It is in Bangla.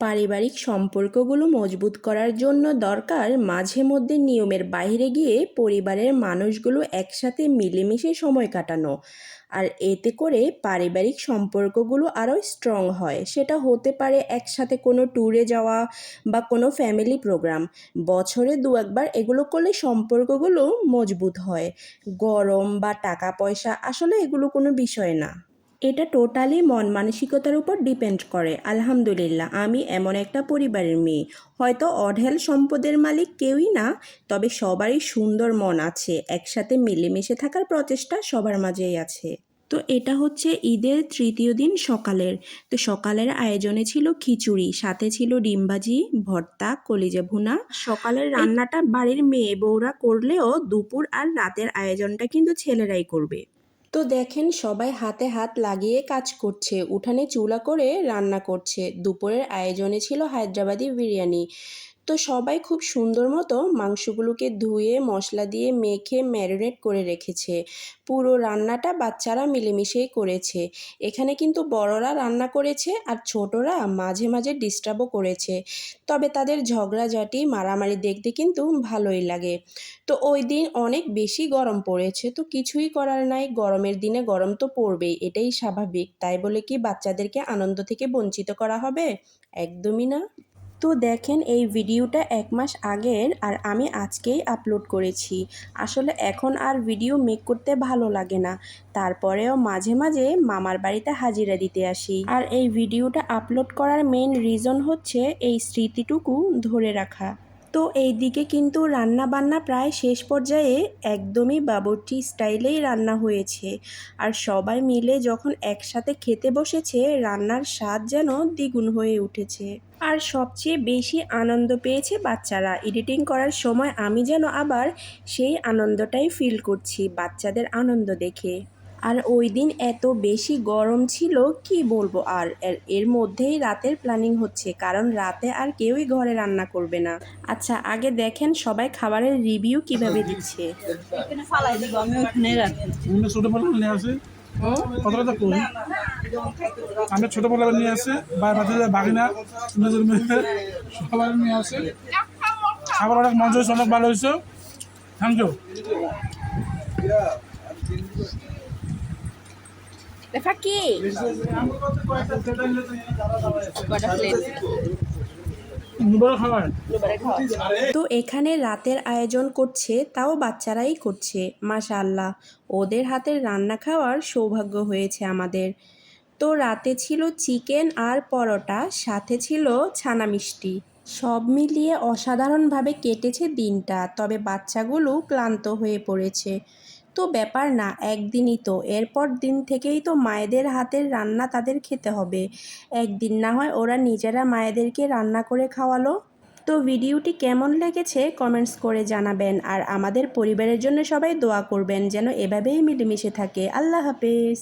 পারিবারিক সম্পর্কগুলো মজবুত করার জন্য দরকার মাঝে মধ্যে নিয়মের বাইরে গিয়ে পরিবারের মানুষগুলো একসাথে মিলেমিশে সময় কাটানো। আর এতে করে পারিবারিক সম্পর্কগুলো আরও স্ট্রং হয়। সেটা হতে পারে একসাথে কোনো ট্যুরে যাওয়া বা কোনো ফ্যামিলি প্রোগ্রাম। বছরে দু একবার এগুলো করলে সম্পর্কগুলো মজবুত হয়। গরম বা টাকা পয়সা আসলে এগুলো কোনো বিষয় না। এটা টোটালি মন মানসিকতার উপর ডিপেন্ড করে। আলহামদুলিল্লাহ আমি এমন একটা পরিবারের মেয়ে। হয়তো অঢেল সম্পদের মালিক কেউই না তবে সবারই সুন্দর মন আছে। একসাথে মিলেমিশে থাকার প্রচেষ্টা সবার মাঝেই আছে। তো এটা হচ্ছে ঈদের তৃতীয় দিন সকালের। তো সকালের আয়োজনে ছিল খিচুড়ি সাথে ছিল ডিমবাজি ভর্তা কলিজা ভুনা। সকালের রান্নাটা বাড়ির মেয়ে বউরা করলেও দুপুর আর রাতের আয়োজনটা কিন্তু ছেলেরাই করবে। তো দেখেন সবাই হাতে হাত লাগিয়ে কাজ করছে। উঠানে চুলা করে রান্না করছে। দুপুরের আয়োজনে ছিল হায়দ্রাবাদি বিরিয়ানি। তো সবাই খুব সুন্দর মতো মাংসগুলোকে ধুয়ে, মশলা দিয়ে মেখে, ম্যারিনেট করে রেখেছে। পুরো রান্নাটা বাচ্চারা মিলেমিশেই করেছে। এখানে কিন্তু বড়রা রান্না করেছে আর ছোটরা মাঝে মাঝে ডিস্টার্বও করেছে। তবে তাদের ঝগড়াঝাটি, মারামারি দেখতে কিন্তু ভালোই লাগে। তো ওই দিন অনেক বেশি গরম পড়েছে, তো কিছুই করার নাই। গরমের দিনে গরম তো পড়বেই, এটাই স্বাভাবিক। তাই বলে কি বাচ্চাদেরকে আনন্দ থেকে বঞ্চিত করা হবে? একদমই না। তো দেখেন এই ভিডিওটা এক মাস আগের আর আমি আজকেই আপলোড করেছি। আসলে এখন আর ভিডিও মেক করতে ভালো লাগে না। তারপরেও মাঝে মাঝে মামার বাড়িতে হাজিরা দিতে আসি। আর এই ভিডিওটা আপলোড করার মেইন রিজন হচ্ছে এই স্মৃতিটুকু ধরে রাখা। তো এই দিকে কিন্তু রান্না বান্না প্রায় শেষ পর্যায়ে একদমই বাবরচি স্টাইলেই রান্না হয়েছে। আর সবাই মিলে যখন একসাথে খেতে বসেছে, রান্নার স্বাদ যেন দ্বিগুণ হয়ে উঠেছে। আর সবচেয়ে বেশি আনন্দ পেয়েছে বাচ্চারা। এডিটিং করার সময় আমি যেন আবার সেই আনন্দটাই ফিল করছি বাচ্চাদের আনন্দ দেখে। আর ওই দিন এত বেশি গরম ছিল, কি বলব? আর এর- মধ্যেই রাতের প্ল্যানিং হচ্ছে, কারণ রাতে আর কেউই ঘরে রান্না করবে না। আচ্ছা আগে দেখেন সবাই খাবারের রিভিউ কীভাবে দিচ্ছে। খাবার অনেক মজা হয়েছে, অনেক ভালো হয়েছে। থ্যাংক ইউ কি তো এখানে রাতের আয়োজন করছে, তাও বাচ্চারাই করছে, মাশাআল্লাহ। ওদের হাতের রান্না খাওয়ার সৌভাগ্য হয়েছে আমাদের। তো রাতে ছিল চিকেন আর পরোটা, সাথে ছিল ছানা মিষ্টি। সব মিলিয়ে অসাধারণভাবে কেটেছে দিনটা, তবে বাচ্চাগুলো ক্লান্ত হয়ে পড়েছে। তো ব্যাপার না, একদিনই তো। এরপর দিন থেকেই তো মায়েদের হাতের রান্না তাদের খেতে হবে। একদিন না হয় ওরা নিজেরা মায়েদেরকে রান্না করে খাওয়ালো। তো ভিডিওটি কেমন লেগেছে কমেন্টস করে জানাবেন। আর আমাদের পরিবারের জন্য সবাই দোয়া করবেন যেন এভাবেই মিলেমিশে থাকে। আল্লাহ হাফেজ।